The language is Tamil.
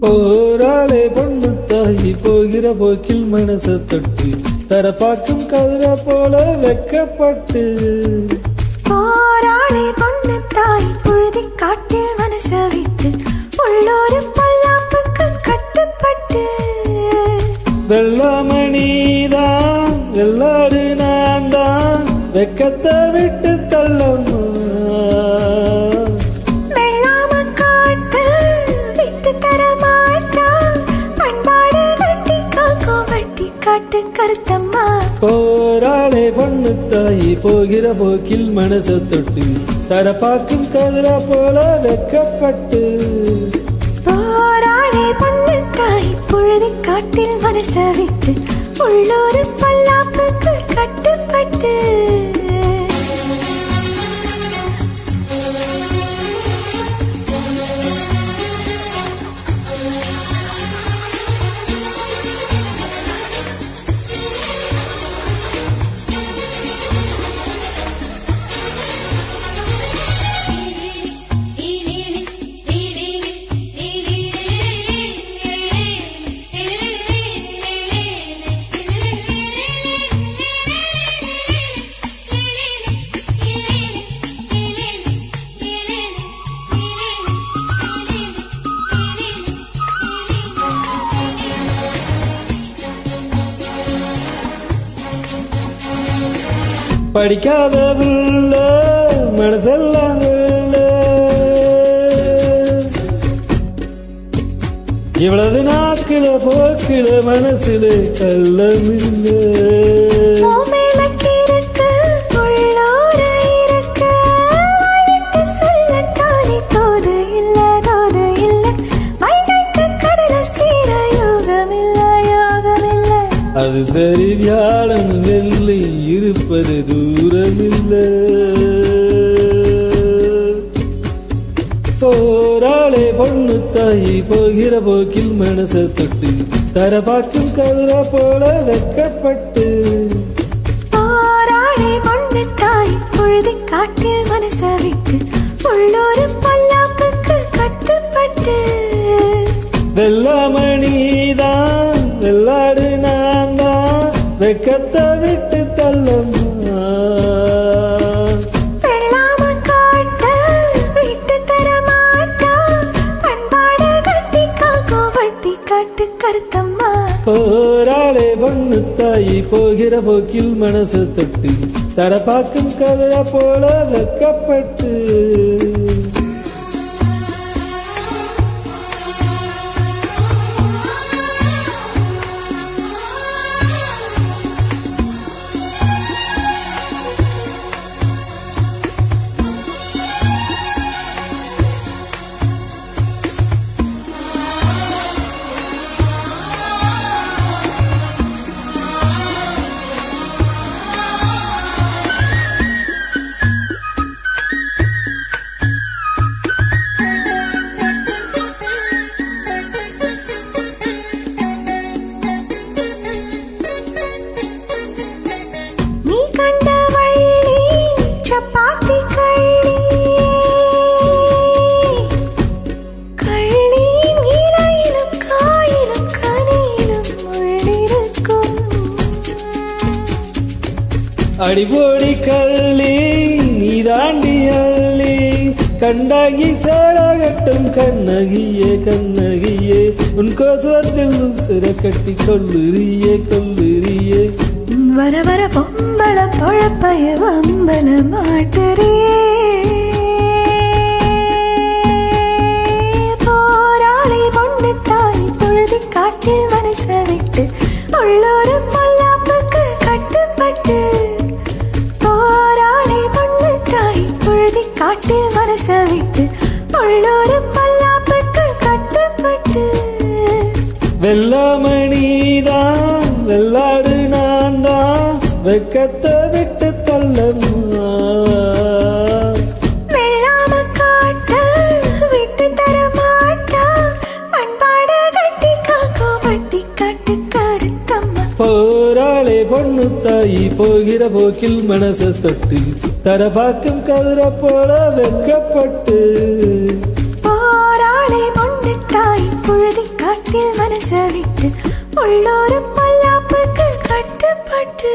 போராளே பொண்ணு தாயி போகிற போக்கில் மனச தொட்டு தரப்பாக்கும் கதிர போல வெக்கப்பட்டு. போராளே பொண்ணு தாய் புழுதி காட்டில் மனச விட்டு உள்ளூர் பல்லாப்புக்கு கட்டுப்பட்டு. வெள்ளாமணிதான் வெள்ளாடு நான் தான் வெக்கத்தை விட்டு தள்ளம்மா கண்ணு தாயி போகிற போக்கில் மனச தொட்டு தரப்பாக்கும் கதிரா போல வெக்கப்பட்டு. போராளே பண்ணு தாய் பொழுது காட்டில் மனச விட்டு உள்ளூர் பல்லாப்புக்கு கட்டுப்பட்டு. படிக்காத புள்ள மனசெல்லாம். இவ்வளவு நாக்கில போக்கில மனசுல கள்ளமில்ல. அது சரி வியாழன் வெள்ளி இருப்பது தூரமில்ல. போராளே பொண்ணு தாயி போகிற போக்கில் மனச தொட்டு தரபாக்கும் கதிர போல வெக்கப்பட்டு போராளே பொண்ணு தாய், புழுதி காட்டில் மனச விட்டு உள்ளூர் பல்லாப்புக்கு கட்டுப்பட்டு. வெள்ளாமணிதான் வெள்ளாடு நான் தான் வெக்கத்தை விட்டு போகிற போக்கில் மனசு தட்டு தர பார்க்கும் கதிர போல வெக்கப்பட்டு. அடிபோடி கள்ளி நீ தாண்டி அள்ளி. கண்டாங்கி சேலாகட்டும் கண்ணகியே கண்ணகியே. உன் கோசுவத்தில் சிற கட்டி கொள்ளுரியே கொள்ளுரியே வர வர பொம்பள பொழப்பைய வம்பல மாட்டுறியே வெள்ளாமணிதான் வெள்ளாடு நான் தான் வெக்கத்தை விட்டு தள்ளம்மா தர போராளே பொண்ணு தாயி போகிற போக்கில் மனச தொட்டு தரபாக்கும் கதிர போல வெக்கப்பட்டு. போராளே பொண்ணு தாய் புழுதி விட்டு உள்ளூர் பல்லாப்புக்கு கட்டுப்பட்டு.